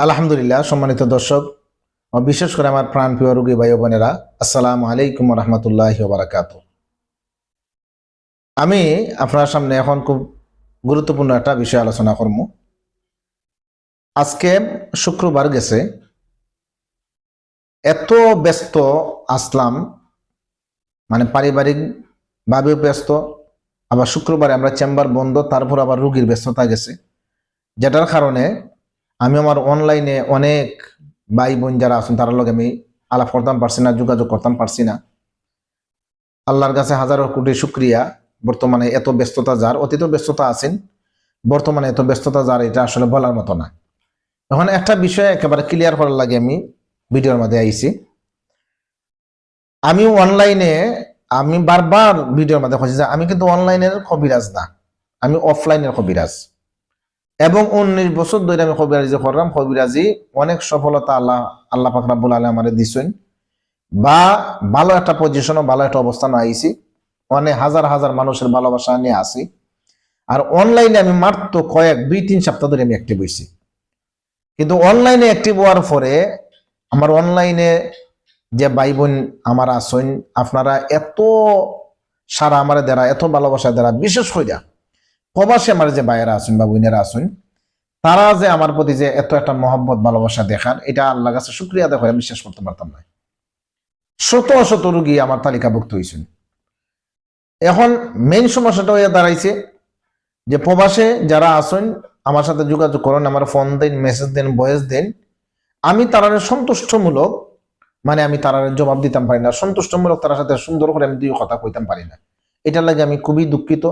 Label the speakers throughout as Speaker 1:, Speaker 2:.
Speaker 1: আলহামদুলিল্লাহ, সম্মানিত দর্শক বিশেষ করে আমার প্রাণ প্রিয় রোগী ভাই বোনেরা, আসসালামু আলাইকুম রহমতুল্লাহ বারাকাত আমি আপনার সামনে এখন খুব গুরুত্বপূর্ণ একটা বিষয় আলোচনা করব। আজকে শুক্রবার গেছে। এত ব্যস্ত আসলাম মানে পারিবারিক ভাবেও ব্যস্ত, আবার শুক্রবারে আমরা চেম্বার বন্ধ, তারপর আবার রুগীর ব্যস্ততা গেছে, যেটার কারণে আমি আমার অনলাইনে অনেক ভাই বোন যারা আছেন, তার লগে আমি আলাপ করতাম পারছি না, যোগাযোগ করতাম পারছি না। আল্লাহর কাছে হাজারো কোটি শুক্রিয়া। বর্তমানে এত ব্যস্ততা যার অতীত ব্যস্ততা আছেন, বর্তমানে এত ব্যস্ততা যার, এটা আসলে বলার মতো না। এখন একটা বিষয় একেবারে ক্লিয়ার করার লাগে আমি, ভিডিওর মধ্যে আইছি। আমি অনলাইনে আমি বারবার ভিডিওর মধ্যে খুঁজছি যে আমি কিন্তু অনলাইনের কবিরাজ না, আমি অফলাইনের কবিরাজ। এবং উনিশ বছর ধরে আমি কবিরাজি করলাম। কবিরাজি অনেক সফলতা আল্লাহ আল্লাহ ফাকরাবুল আলহ আমার দিছেন। বা ভালো একটা পজিশনও ভালো একটা অবস্থান আইছি। অনেক হাজার হাজার মানুষের ভালোবাসা নিয়ে আসি আর অনলাইনে আমি মাত্র কয়েক, দুই, তিন সপ্তাহ ধরে আমি অ্যাক্টিভ হয়েছি কিন্তু অনলাইনে অ্যাক্টিভ হওয়ার পরে আমার অনলাইনে যে ভাই বোন আমার আসেন আপনারা এত সারা আমার দ্বারা এত ভালোবাসা দ্বারা বিশেষ করে প্রবাসী আমার যে ভাইয়েরা আছেন বা বোনেরা আছেন, তারা যে আমার প্রতি যে এত একটা মহব্বত, ভালোবাসা দেখান, এটা আল্লাহ কাছে শুক্রিয়া দেখো আমি বিশ্বাস করতে পারতাম না। শত শত রুগী আমার তালিকাভুক্ত হয়েছেন। এখন মেইন সমস্যাটা হয়ে দাঁড়াইছে যে প্রবাসে যারা আছেন, আমার সাথে যোগাযোগ করেন, আমার ফোন দেন মেসেজ দেন ভয়েস দেন, আমি তারারে সন্তুষ্টমূলক মানে আমি তারারে জবাব দিতাম পারি না, সন্তুষ্টমূলক তার সাথে সুন্দর করে আমি দুই কথা কইতাম পারি না। এটার লাগে আমি খুবই দুঃখিত।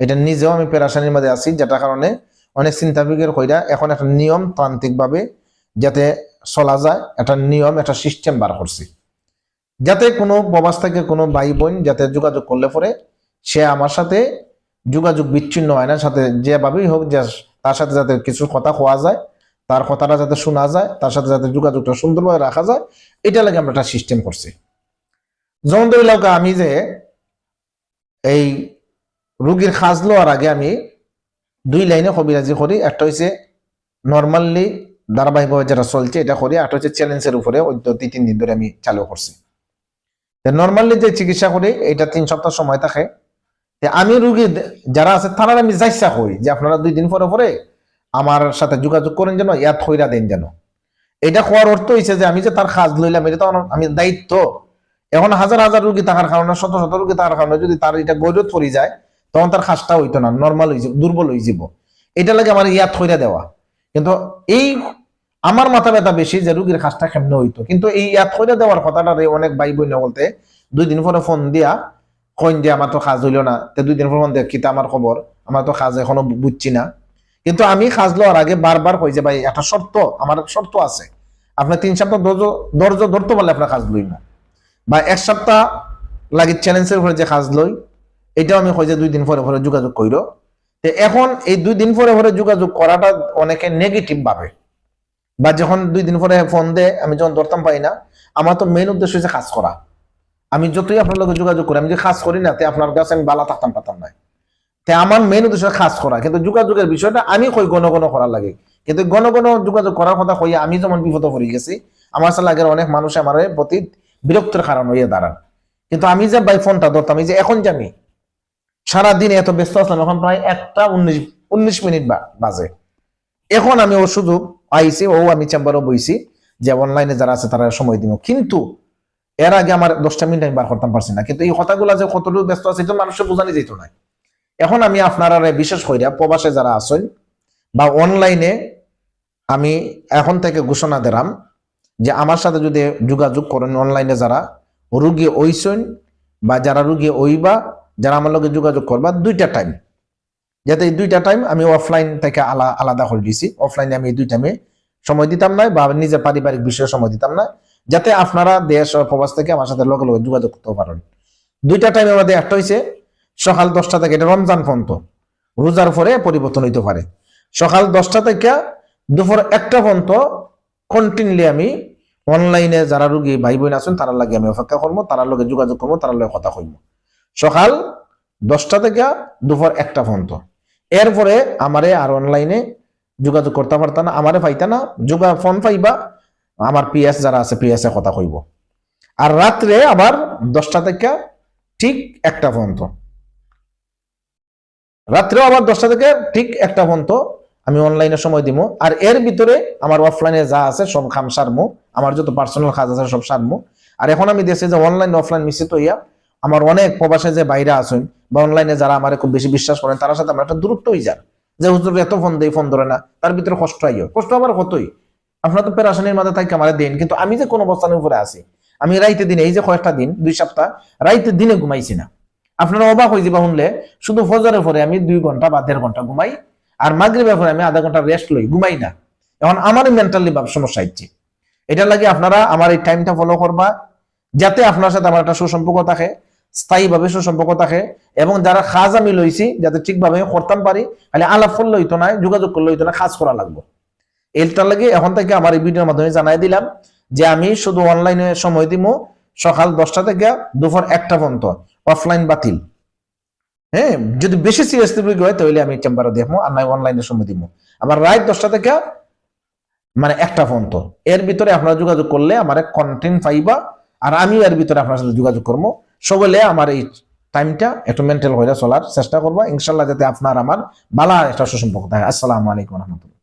Speaker 1: এটা নিজেও আমি পেরাশানির মধ্যে আছি যেটা কারণে অনেক চিন্তাবিকের কইরা এখন একটা নিয়ম তান্ত্রিকভাবে যাতে চলা যায়, একটা নিয়ম, একটা সিস্টেম বার করছি। যাতে কোনো প্রবাস থেকে কোনো ভাই বোন যাতে যোগাযোগ করলে পরে সে আমার সাথে যোগাযোগ বিচ্ছিন্ন হয় না, সাথে যেভাবেই হোক, যে তার সাথে যাতে কিছু কথা কোয়া যায়, তার কথাটা যাতে শোনা যায়, তার সাথে যাতে যোগাযোগটা সুন্দরভাবে রাখা যায়, এটা লাগে আমরা একটা সিস্টেম করছি। যেমন ধরে আমি যে এই রুগীর খাজ লওয়ার আগে আমি দুই লাইনে কবিরাজি করি। একটা হচ্ছে নর্মালি ধারাবাহিকভাবে যেটা চলছে, এটা করি। একটা হচ্ছে চ্যালেঞ্জের উপরে, ওই দুই, তিন দিন ধরে আমি চালু করছি। নর্মালি যে চিকিৎসা করি, এটা তিন সপ্তাহ সময় থাকে। আমি রুগী যারা আছে তারা আমি যাইসা কই, যে আপনারা দুই দিন পরে পরে আমার সাথে যোগাযোগ করেন যেন, ইয়াত হইরা দেন যেন। এটা হওয়ার অর্থ হয়েছে যে আমি যে তার কাজ লইলাম, এটা তো আমি দায়িত্ব। এখন হাজার হাজার রুগী থাকার কারণে, শত শত রুগী থাকার কারণে যদি তার এটা গৈরত পড়ে যায় তখন তার খাসটা হইতো না নর্মাল হয়ে যাব, দুর্বল হয়ে যাব। এটা লাগে আমার ইয়াত হইরা দেওয়া। কিন্তু এই আমার মাথা ব্যথা বেশি যে রুগীর খাসটা কেমনে হইতো। কিন্তু এই ইয়াত হইরা দেওয়ার কথাটা অনেক ভাই বোন বলতে, দুই দিন পরে ফোন দিয়া কইন যে আমার তো কাজ হইল না। তে দুই দিন পর ফোন দেখ কিতা আমার খবর? আমার তো কাজ এখনও বুঝছি না। কিন্তু আমি কাজ লওয়ার আগে বারবার কই যে, ভাই, একটা শর্ত, আমার শর্ত আছে। আপনার তিন সপ্তাহ ধৈর্য ধরতে পারলে আপনার কাজ লইব বা এক সপ্তাহ লাগে চ্যালেঞ্জের উপরে যে কাজ লই এটাও আমি কই যে দুই দিন পরে পরে যোগাযোগ কইর। তো এখন এই দুই দিন পরে পরে যোগাযোগ করাটা অনেকে নেগেটিভ ভাবে। বা যখন দুই দিন পরে ফোন দে আমি যখন ধরতাম পাই না, আমার তো মেইন উদ্দেশ্য হচ্ছে কাজ করা। আমি যতই আপনার লগে যোগাযোগ করি, আমি যে কাজ করি না, তে আপনার কাছে আমি বালা থাকতাম পারতাম না। তে আমার মেইন উদ্দেশ্য কাজ করা। কিন্তু যোগাযোগের বিষয়টা আমি কই গণ গণ করার লাগে। কিন্তু গণ গণ যোগাযোগ করার কথা কই আমি যেমন বিপদ পড়ে গেছি, আমার সাথে আগের অনেক মানুষ আমার প্রতি বিরক্তের কারণ হইয়া দাঁড়ান। কিন্তু আমি যে বাই ফোনটা ধরতাম, এই যে এখন যে আমি সারাদিন এত ব্যস্ত আসলাম এখন প্রায় একটা উনিশ উনিশ মিনিট বাজে। এখন আমি ও শুধু আইছি ও আমি চেম্বারও বইছি যে অনলাইনে যারা আছে তারা সময় দিব কিন্তু এর আগে আমার দশটা মিনিট আমি বার করতাম পারছি না। কিন্তু এই কথাগুলো যে কতটুকু ব্যস্ত আছে, এটা মানুষের বোঝানি যেত না এখন আমি আপনারা বিশেষ করিয়া প্রবাসে যারা আছেন বা অনলাইনে আমি এখন থেকে ঘোষণা দিলাম যে আমার সাথে যদি যোগাযোগ করেন অনলাইনে যারা, রুগী ওইছেন বা যারা রুগী ওইবা যারা আমার লগে যোগাযোগ করবা দুইটা টাইম যাতে এই দুইটা টাইম আমি অফলাইন থেকে আলা, আলাদা করে দিছি। অফলাইনে আমি এই দুই টাইমে সময় দিতাম না, বা নিজের পারিবারিক বিষয়ে সময় দিতাম না, যাতে আপনারা দেশ প্রবাস থেকে আমার সাথে লগে লগে যোগাযোগ করতে পারেন। দুইটা টাইমের মধ্যে একটা হয়েছে সকাল দশটা থেকে এটা রমজান পর্যন্ত। রোজার পরে পরিবর্তন হইতে পারে। সকাল দশটা থেকে দুপুর একটা পর্যন্ত কন্টিনিউলি আমি অনলাইনে যারা রুগী ভাই বোন আছেন তারা লাগে আমি অপেক্ষা করব তারা লগে যোগাযোগ করব তারা লগে কথা কইব। সকাল দশটা থেকে দুপুর একটা পর্যন্ত। এরপরে আমারে আর অনলাইনে যোগাযোগ করতে পারতা না, আমারে পাইতা না, যোগা ফোন পাইবা, আমার পিএস যারা আছে পিএস কথা কইব। আর রাত্রে আবার দশটা থেকে ঠিক একটা পর্যন্ত। রাত্রেও আবার দশটা থেকে ঠিক একটা পর্যন্ত আমি অনলাইনে সময় দিব আর এর ভিতরে আমার অফলাইনে যা আছে সব খাম সারমো, আমার যত পার্সোনাল কাজ আছে সব সারমু। আর এখন আমি দেখছি যে অনলাইন অফলাইন মিশ্রিত হইয়া আমার অনেক প্রবাসে যে বাইরে আছেন বা অনলাইনে যারা আমার খুব বেশি বিশ্বাস করেন, তার সাথে আমার একটা দূরত্ব হয়ে যায় যে হুজুর এত ফোন দেই, ফোন ধরে না, তার ভিতরে কষ্ট আইও। কষ্ট আবার কতই? আপনারা তো পেরাশানির মাঝে থাকি, আমার দেন। কিন্তু আমি যে কোন অবস্থানের উপরে আছি, আমি রাইতে দিনে, এই যে কয়েকটা দিন, দুই সপ্তাহ, রাইতে দিনে ঘুমাইছি না। আপনারা অবাক হয়ে যাবা শুনলে, শুধু ফজরের পরে আমি দুই ঘণ্টা বা দেড় ঘণ্টা ঘুমাই, আর মাগরিবের পরে আমি আধা ঘণ্টা রেস্ট লই, ঘুমাই না। এখন আমার মেন্টালি ভাব সমস্যা হচ্ছে। এটা লাগে আপনারা আমার এই টাইমটা ফলো করবা, যাতে আপনার সাথে আমার একটা সুসম্পর্ক থাকে। স্থায়ীভাবে সুসম্পর্ক থাকে এবং যারা খাজ আমি লইছি, যাতে ঠিকভাবে করতাম পারি, খালি আলাপ করলে হইতো না, যোগাযোগ করলে হইতো না খাস করা লাগবে। এটার লাগে এখন থেকে আমার এই ভিডিওর মাধ্যমে জানাই দিলাম যে আমি শুধু অনলাইনে সময় দিব সকাল দশটা থেকে দুপুর একটা পর্যন্ত অফলাইন বাতিল। হ্যাঁ যদি বেশি সিরিয়াসলি রোগী হয়, তাহলে আমি চেম্বারে দেখব আর নয় অনলাইনে সময় দিব আবার রাত দশটা থেকে মানে একটা পর্যন্ত। এর ভিতরে আপনারা যোগাযোগ করলে আমার কন্টেন্ট পাইবা, আর আমিও এর ভিতরে আপনার সাথে যোগাযোগ করব। সবলে আমার এই টাইমটা একটু মেন্টাল হয়ে চলার চেষ্টা করব। ইনশাল্লাহ যাতে আপনার আমার বালা একটা সুসম্পর্ক থাকে। আসসালামু আলাইকুম রহমতুল্লাহ।